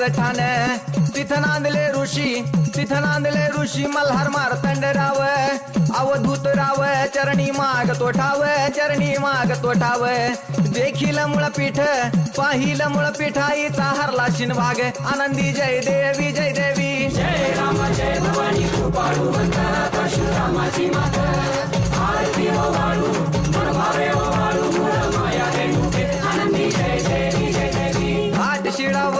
मायेच ठाण तिथं नांदले ऋषी तिथं नांदले ऋषी मल्हार मारतंड राव अवधूत राव चरणी माग तो ठाव चरणी माग तो ठाव देखील मुळ पीठ पाहिलं मुळ पिठाईचा हरला शिन भाग आनंदी जय देवी जय देवी. जय रामा जय भवानी कृपाळू परशुरामाची मात. आरती मनभावे मूळ माया रेणुके. आनंदी जय देवी जय देवी. अंबिका उभी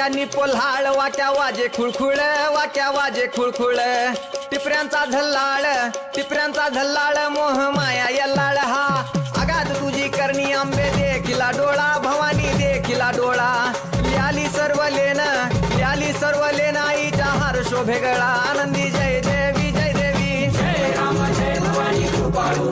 आणि पोल्हाळ वाट्या वाजे खुळखुळ वाट्या वाजे खुळखुळ. टिपऱ्यांचा झल्लाळ टिपऱ्यांचा झल्लाळ मोह माया यल्लाळ. हा आगाद तुझी करणी आंबे देखिला डोळा भवानी देखिला डोळा. याली सर्व लेन याली सर्व लेनाईच्या हार शोभेगळा. आनंदी जय देवी जय देवी. जय राम जय भवानी कृपाळू